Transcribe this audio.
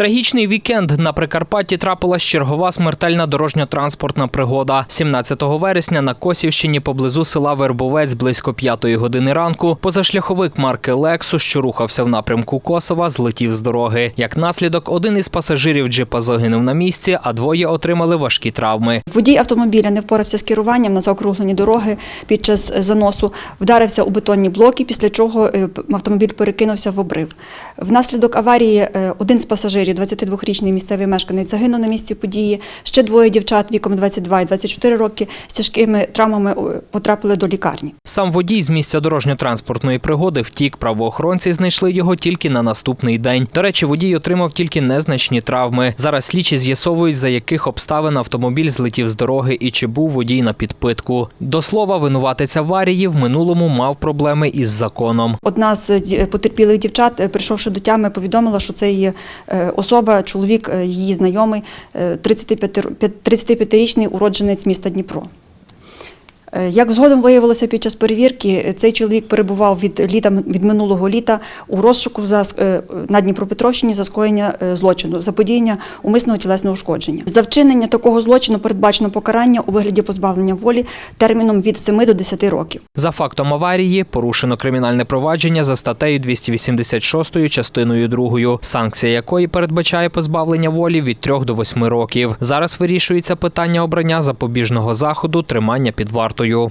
Трагічний вікенд на Прикарпатті трапилась чергова смертельна дорожньо-транспортна пригода. 17 вересня на Косівщині поблизу села Вербовець близько 5 години ранку позашляховик марки Лексус, що рухався в напрямку Косова, злетів з дороги. Як наслідок, один із пасажирів джипа загинув на місці, а двоє отримали важкі травми. Водій автомобіля не впорався з керуванням на заокруглені дороги під час е, заносу, вдарився у бетонні блоки, після чого е, автомобіль перекинувся в обрив. Внаслідок аварії е, один з пасажирів, 22-річний місцевий мешканець, загинув на місці події. Ще двоє дівчат віком 22 і 24 роки з тяжкими травмами е, потрапили до лікарні. Сам водій з місця дорожньо-транспортної пригоди втік. Правоохоронці знайшли його тільки на наступний день. До речі, водій отримав тільки незначні травми. Зараз слідчі з'ясовують, за яких обставин автомобіль злетів з дороги і чи був водій на підпитку. До слова, винуватець аварії в минулому мав проблеми із законом. Одна з потерпілих дівчат, е, прийшовши до тями, повідомила, що це е, особа, чоловік, е, її знайомий, е, 35 35-річний уродженець міста Дніпро. Е, Як згодом виявилося під час перевірки, е, цей чоловік перебував від літа від минулого літа у розшуку за е, на Дніпропетровщині за скоєння злочину, заподіяння умисного тілесного ушкодження. За вчинення такого злочину передбачено покарання у вигляді позбавлення волі терміном від 7 до 10 років. За фактом аварії порушено кримінальне провадження за статтею 286 частиною 2, санкція якої передбачає позбавлення волі від 3 до 8 років. Зараз вирішується питання обрання запобіжного заходу тримання під вартою. yo